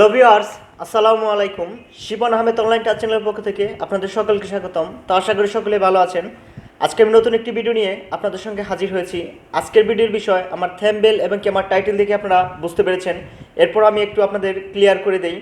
Hello viewers, আসসালামু আলাইকুম। Shivan Ahmed online touch চ্যানেলের পক্ষ থেকে আপনাদের সকলকে স্বাগতম। তো আশা করি সকলে ভালো আছেন। আজকে আমি নতুন একটি ভিডিও নিয়ে আপনাদের সঙ্গে হাজির হয়েছি। আজকের ভিডিওর বিষয় আমার থ্যাম্বেল এবং কি আমার টাইটেল দেখে আপনারা বুঝতে পেরেছেন। এরপর আমি একটু আপনাদের ক্লিয়ার করে দেই।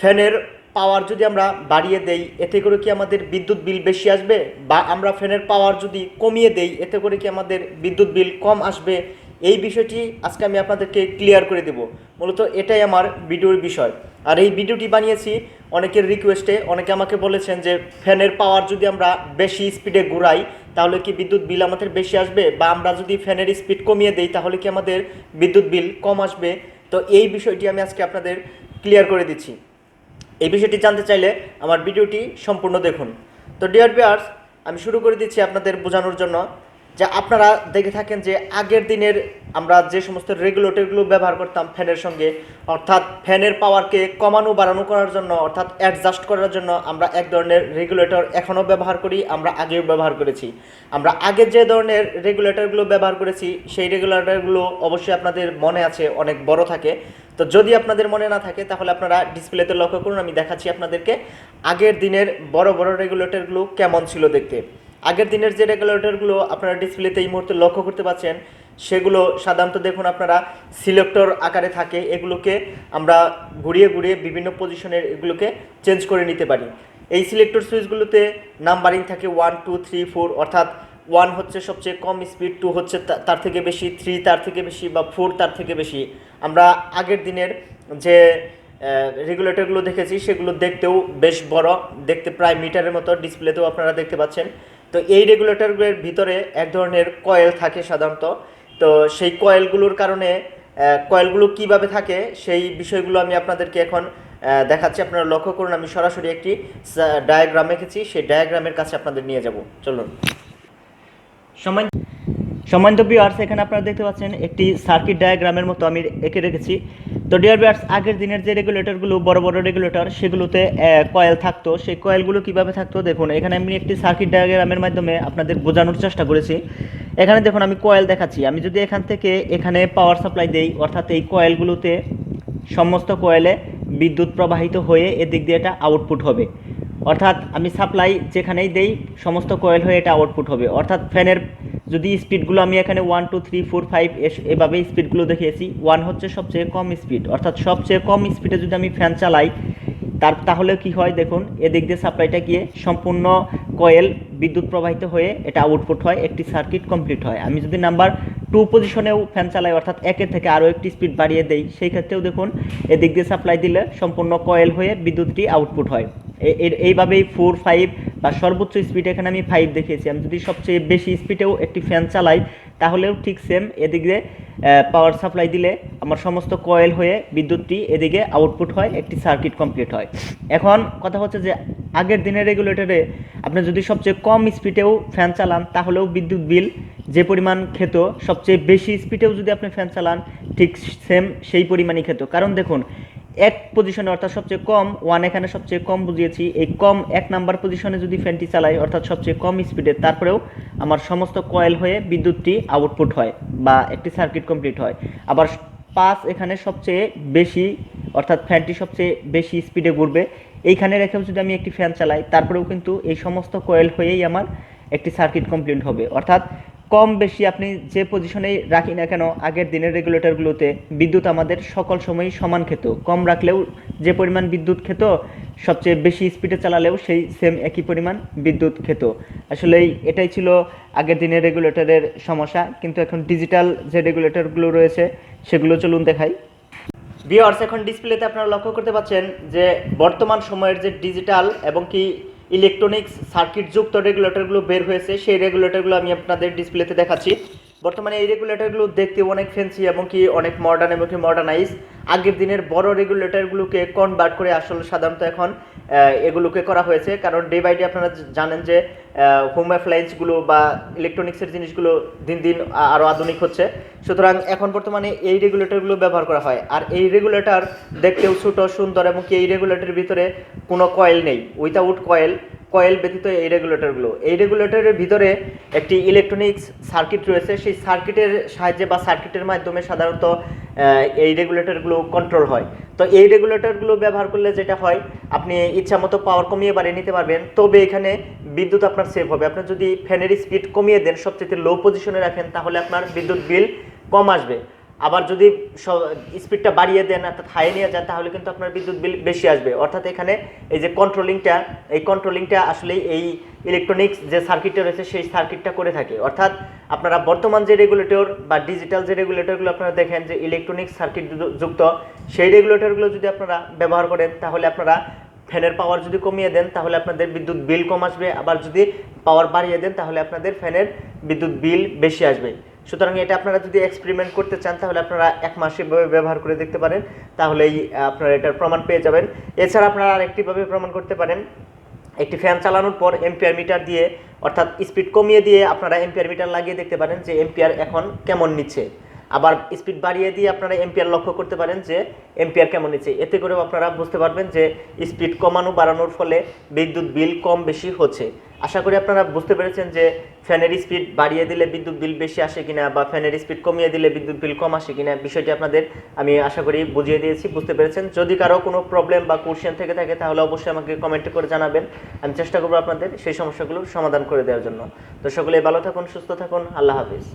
ফ্যানের পাওয়ার যদি আমরা বাড়িয়ে দেই, এতে করে কি আমাদের বিদ্যুৎ বিল বেশি আসবে? বা আমরা ফ্যানের পাওয়ার যদি কমিয়ে দেই, এতে করে কি আমাদের বিদ্যুৎ বিল কম আসবে? এই বিষয়টি আজকে আমি আপনাদেরকে ক্লিয়ার করে দেব। মূলত এটাই আমার ভিডিওর বিষয়। আর এই ভিডিওটি বানিয়েছি অনেকের রিকোয়েস্টে অনেকে আমাকে বলেছেন যে, ফ্যানের পাওয়ার যদি আমরা বেশি স্পিডে ঘুরাই, তাহলে কি বিদ্যুৎ বিল আমাদের বেশি আসবে? বা আমরা যদি ফ্যানের স্পিড কমিয়ে দেই, তাহলে কি আমাদের বিদ্যুৎ বিল কম আসবে? তো এই বিষয়টি আমি আজকে আপনাদের ক্লিয়ার করে দিচ্ছি। এই বিষয়টি জানতে চাইলে আমার ভিডিওটি সম্পূর্ণ দেখুন। তো ডিয়ার বিয়ার্স আমি শুরু করে দিচ্ছি আপনাদের বোঝানোর জন্য। যে আপনারা দেখে থাকেন যে আগের দিনের আমরা যে সমস্ত রেগুলেটরগুলো ব্যবহার করতাম ফ্যানের সঙ্গে, অর্থাৎ ফ্যানের পাওয়ারকে কমানো, বাড়ানো করার জন্য, অর্থাৎ অ্যাডজাস্ট করার জন্য আমরা এক ধরনের রেগুলেটর এখনও ব্যবহার করি, আমরা আগেও ব্যবহার করেছি। আমরা আগে যে ধরনের রেগুলেটরগুলো ব্যবহার করেছি, সেই রেগুলেটরগুলো অবশ্যই আপনাদের মনে আছে, অনেক বড় থাকে। তো যদি আপনাদের মনে না থাকে, তাহলে আপনারা ডিসপ্লেতে লক্ষ্য করুন, আমি দেখাচ্ছি আপনাদেরকে আগের দিনের বড় বড় রেগুলেটরগুলো কেমন ছিল দেখতে। আগের দিনের যে রেগুলেটরগুলো আপনারা ডিসপ্লেতে এই মুহূর্তে লক্ষ্য করতে পাচ্ছেন, সেগুলো সাধারণত দেখুন আপনারা সিলেক্টর আকারে থাকে, এগুলোকে আমরা ঘুরিয়ে ঘুরিয়ে বিভিন্ন পজিশনের এগুলোকে চেঞ্জ করে নিতে পারি। এই সিলেক্টর সুইচগুলোতে নাম্বারিং থাকে ওয়ান টু থ্রি ফোর অর্থাৎ ওয়ান হচ্ছে সবচেয়ে কম স্পিড টু হচ্ছে তার থেকে বেশি থ্রি তার থেকে বেশি বা ফোর তার থেকে বেশি। আমরা আগের দিনের যে রেগুলেটরগুলো দেখেছি, সেগুলো দেখতেও বেশ বড়, দেখতে প্রায় মিটারের মতো ডিসপ্লেতেও আপনারা দেখতে পাচ্ছেন। তো এই রেগুলেটরগুলোর ভিতরে এক ধরনের কয়েল থাকে সাধারণত। তো সেই কয়েলগুলোর কারণে কয়েলগুলো কীভাবে থাকে সেই বিষয়গুলো আমি আপনাদেরকে এখন দেখাচ্ছি। আপনারা লক্ষ্য করুন, আমি সরাসরি একটি ডায়াগ্রাম এঁকেছি। সেই ডায়াগ্রামের কাছে আপনাদের নিয়ে যাব। চলুন। সময় সম্মানিত বিয়ার্স এখানে আপনারা দেখতে পাচ্ছেন একটি সার্কিট ডায়াগ্রামের মতো আমি এঁকে রেখেছি। তো ডিয়ার বিয়ার্স আগের দিনের যে রেগুলেটরগুলো বড় বড় রেগুলেটর সেগুলোতে কয়েল থাকতো। সেই কয়েলগুলো কীভাবে থাকতো? দেখুন, এখানে আমি একটি সার্কিট ডায়াগ্রামের মাধ্যমে আপনাদের বোঝানোর চেষ্টা করেছি। এখানে দেখুন, আমি কয়েল দেখাচ্ছি। আমি যদি এখান থেকে এখানে পাওয়ার সাপ্লাই দেই, অর্থাৎ এই কয়েলগুলোতে সমস্ত কয়েলে বিদ্যুৎ প্রবাহিত হয়ে এদিক দিয়ে এটা আউটপুট হবে। অর্থাৎ আমি সাপ্লাই যেখানেই দেই, সমস্ত কয়েল হয়ে এটা আউটপুট হবে। অর্থাৎ ফ্যানের যদি স্পিডগুলো আমি এখানে one two three four five S এভাবে স্পিডগুলো দেখিয়েছি ওয়ান হচ্ছে সবচেয়ে কম স্পিড অর্থাৎ সবচেয়ে কম স্পিডে যদি আমি ফ্যান চালাই, তার তাহলে কি হয় দেখুন, এদিক দিয়ে সাপ্লাইটা গিয়ে সম্পূর্ণ কয়েল বিদ্যুৎ প্রবাহিত হয়ে এটা আউটপুট হয়, একটি সার্কিট কমপ্লিট হয়। আমি যদি নাম্বার টু পজিশনেও ফ্যান চালাই, অর্থাৎ একের থেকে আরও একটি স্পিড বাড়িয়ে দেই, সেই ক্ষেত্রেও দেখুন, এদিক দিয়ে সাপ্লাই দিলে সম্পূর্ণ কয়েল হয়ে বিদ্যুৎটি আউটপুট হয়। এইভাবেই ফোর ফাইভ বা সর্বোচ্চ স্পিড এখানে আমি ফাইভ দেখিয়েছি। আমি যদি সবচেয়ে বেশি স্পিডেও একটি ফ্যান চালাই, তাহলেও ঠিক সেম এদিকে পাওয়ার সাপ্লাই দিলে আমার সমস্ত কয়েল হয়ে বিদ্যুৎটি এদিকে আউটপুট হয়, একটি সার্কিট কমপ্লিট হয়। এখন কথা হচ্ছে যে, আগের দিনের রেগুলেটরে আপনি যদি সবচেয়ে কম স্পিডেও ফ্যান চালান, তাহলেও বিদ্যুৎ বিল যে পরিমাণ খেত, সবচেয়ে বেশি স্পিডেও যদি আপনি ফ্যান চালান, ঠিক সেম সেই পরিমাণই খেত। কারণ দেখুন এক পজিশনে অর্থাৎ সবচেয়ে কম ওয়ান এখানে সবচেয়ে কম বুঝিয়েছি। এই কম এক নাম্বার পজিশনে যদি ফ্যানটি চালাই, অর্থাৎ সবচেয়ে কম স্পিডে তারপরেও আমার সমস্ত কয়েল হয়ে বিদ্যুৎটি আউটপুট হয় বা একটি সার্কিট কমপ্লিট হয়। আবার পাঁচ এখানে সবচেয়ে বেশি, অর্থাৎ ফ্যানটি সবচেয়ে বেশি স্পিডে ঘুরবে। এইখানে রেখেও যদি আমি একটি ফ্যান চালাই, তারপরেও কিন্তু এই সমস্ত কয়েল হয়েই আমার একটি সার্কিট কমপ্লিট হবে। অর্থাৎ কম বেশি আপনি যে পজিশনেই রাখি না কেন, আগের দিনের রেগুলেটরগুলোতে বিদ্যুৎ আমাদের সকল সময়ই সমান খেত। কম রাখলেও যে পরিমাণ বিদ্যুৎ খেত, সবচেয়ে বেশি স্পিডে চালালেও সেই সেম একই পরিমাণ বিদ্যুৎ খেত। আসলে এই- এটাই ছিল আগের দিনের রেগুলেটরের সমস্যা, কিন্তু এখন ডিজিটাল যে রেগুলেটরগুলো রয়েছে, সেগুলো চলুন দেখাই। ভিওয়ার্স এখন ডিসপ্লেতে আপনারা লক্ষ্য করতে পাচ্ছেন যে বর্তমান সময়ের যে ডিজিটাল এবং কি ইলেকট্রনিক্স সার্কিট যুক্ত রেগুলেটরগুলো বের হয়েছে। সেই রেগুলেটরগুলো আমি আপনাদের ডিসপ্লেতে দেখাচ্ছি। বর্তমানে এই রেগুলেটরগুলো দেখতে অনেক ফ্যান্সি এবং কি অনেক মডার্ন এবং কি মডার্নাইজ আগের দিনের বড় রেগুলেটরগুলোকে কনভার্ট করে আসলে সাধারণত এখন এগুলোকে করা হয়েছে। কারণ ডে বাই ডে আপনারা জানেন যে হোম অ্যাপ্লায়েন্সগুলো বা ইলেকট্রনিক্সের জিনিসগুলো দিন দিন আরও আধুনিক হচ্ছে। সুতরাং এখন বর্তমানে এই রেগুলেটরগুলো ব্যবহার করা হয়। আর এই রেগুলেটর দেখতেও ছোটো, সুন্দর এবং এই রেগুলেটরের ভিতরে কোনো কয়েল নেই। উইথাউট কয়েল কয়েল ব্যতীত এই রেগুলেটরগুলো। এই রেগুলেটরের ভিতরে একটি ইলেকট্রনিক্স সার্কিট রয়েছে। সেই সার্কিটের সাহায্যে বা সার্কিটের মাধ্যমে সাধারণত এই রেগুলেটরগুলো কন্ট্রোল হয়। তো এই রেগুলেটরগুলো ব্যবহার করলে যেটা হয়, আপনি ইচ্ছা মতো পাওয়ার কমিয়ে বাড়িয়ে নিতে পারবেন। তবে এখানে বিদ্যুৎ আপনার সেভ হবে। আপনি যদি ফ্যানের স্পিড কমিয়ে দেন সবচেয়ে লো পজিশনে রাখেন, তাহলে আপনার বিদ্যুৎ বিল কম আসবে। আবার যদি স্পিডটা বাড়িয়ে দেন, অর্থাৎ হাই নিয়ে যান, তাহলে কিন্তু আপনার বিদ্যুৎ বিল বেশি আসবে। অর্থাৎ এখানে এই যে কন্ট্রোলিংটা এই কন্ট্রোলিংটা আসলে এই ইলেকট্রনিক্স যে সার্কিটটা রয়েছে, সেই সার্কিটটা করে থাকে। অর্থাৎ আপনারা বর্তমান যে রেগুলেটর বা ডিজিটাল যে রেগুলেটরগুলো আপনারা দেখেন, যে ইলেকট্রনিক্স সার্কিট যুক্ত সেই রেগুলেটরগুলো যদি আপনারা ব্যবহার করেন, তাহলে আপনারা ফ্যানের পাওয়ার যদি কমিয়ে দেন, তাহলে আপনাদের বিদ্যুৎ বিল কম আসবে। আবার যদি পাওয়ার বাড়িয়ে দেন, তাহলে আপনাদের ফ্যানের বিদ্যুৎ বিল বেশি আসবে। সুতরাং এটা আপনারা যদি এক্সপেরিমেন্ট করতে চান, তাহলে আপনারা এক মাসে ব্যবহার করে দেখতে পারেন, তাহলেই আপনারা এটার প্রমাণ পেয়ে যাবেন। এছাড়া আপনারা আরেকটিভাবে প্রমাণ করতে পারেন, একটি ফ্যান চালানোর পর এম্পিয়ার মিটার দিয়ে, অর্থাৎ স্পিড কমিয়ে দিয়ে আপনারা এম্পিয়ার মিটার লাগিয়ে দেখতে পারেন যে এম্পিয়ার এখন কেমন নিচ্ছে। আবার স্পিড বাড়িয়ে দিয়ে আপনারা এম্পিয়ার লক্ষ্য করতে পারেন যে এম্পিয়ার কেমন নিচ্ছে এতে করেও আপনারা বুঝতে পারবেন যে স্পিড কমানো, বাড়ানোর ফলে বিদ্যুৎ বিল কম বেশি হচ্ছে। আশা করি আপনারা বুঝতে পেরেছেন যে ফ্যানের স্পিড বাড়িয়ে দিলে বিদ্যুৎ বিল বেশি আসে কিনা বা ফ্যানের স্পিড কমিয়ে দিলে বিদ্যুৎ বিল কম আসে কিনা, বিষয়টি আপনাদের আমি আশা করি বুঝিয়ে দিয়েছি, বুঝতে পেরেছেন। যদি কারও কোনো প্রবলেম বা কোশ্চেন থেকে থাকে তাহলে অবশ্যই আমাকে কমেন্ট করে জানাবেন। আমি চেষ্টা করব আপনাদের সেই সমস্যাগুলোর সমাধান করে দেওয়ার জন্য। তো সকলে ভালো থাকুন, সুস্থ থাকুন, আল্লাহ হাফিজ।